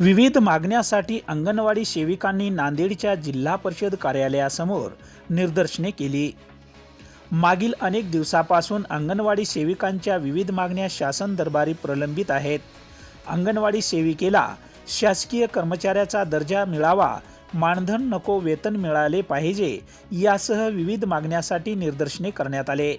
विविध मागण्यासाठी अंगणवाडी सेविकांनी नांदेडच्या जिल्हा परिषद कार्यालयासमोर निदर्शने केली. मागील अनेक दिवसापासून अंगणवाडी सेविकांच्या विविध मागण्या शासन दरबारी प्रलंबित आहेत. अंगणवाडी सेविकेला शासकीय कर्मचाऱ्याचा दर्जा मिळावा मानधन नको वेतन मिळाले पाहिजे यासह विविध मागण्यासाठी निदर्शने करण्यात आले.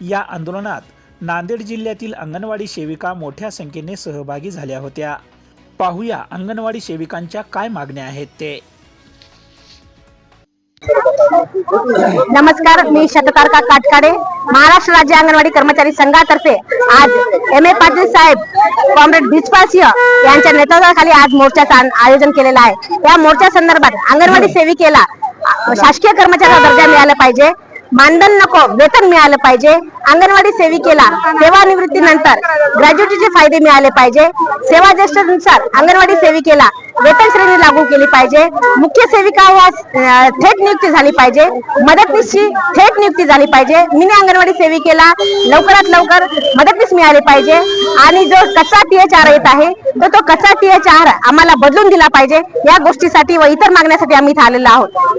या आंदोलनात नांदेड जिल्ह्यातील अंगणवाडी सेविका मोठ्या संख्येने सहभागी झाल्या होत्या. पाहूया अंगणवाडी सेविकांच्या काय मागण्या आहेत ते. नमस्कार मी शततारका काटकाडे महाराष्ट्र राज्य अंगणवाडी कर्मचारी संघातर्फे आज एम ए पाटील साहेब कॉम्रेड बिजपाल सिंह यांच्या नेतृत्वाखाली आज मोर्चाचं आयोजन केलेलं आहे. या मोर्चा संदर्भात अंगणवाडी सेविकेला शासकीय कर्मचाऱ्याचा दर्जा मिळाला पाहिजे. मानधन नको वेतन मिळालं पाहिजे. अंगणवाडी सेविकेला सेवानिवृत्तीनंतर ग्रॅज्युएटीचे फायदे मिळाले पाहिजे. सेवा ज्येष्ठनुसार अंगणवाडी सेविकेला वेतन श्रेणी लागू केली पाहिजे. मुख्य सेविका वा थेट नियुक्ती झाली पाहिजे. मदतनीसची थेट नियुक्ती झाली पाहिजे. मिनी अंगणवाडी सेविकेला लवकरात लवकर मदतनीस मिळाली पाहिजे. आणि जो कच्चा टीएच आर येत आहे तर तो कच्चा टीएच आर आम्हाला बदलून दिला पाहिजे. या गोष्टीसाठी व इतर मागण्यासाठी आम्ही इथे आलेलो आहोत.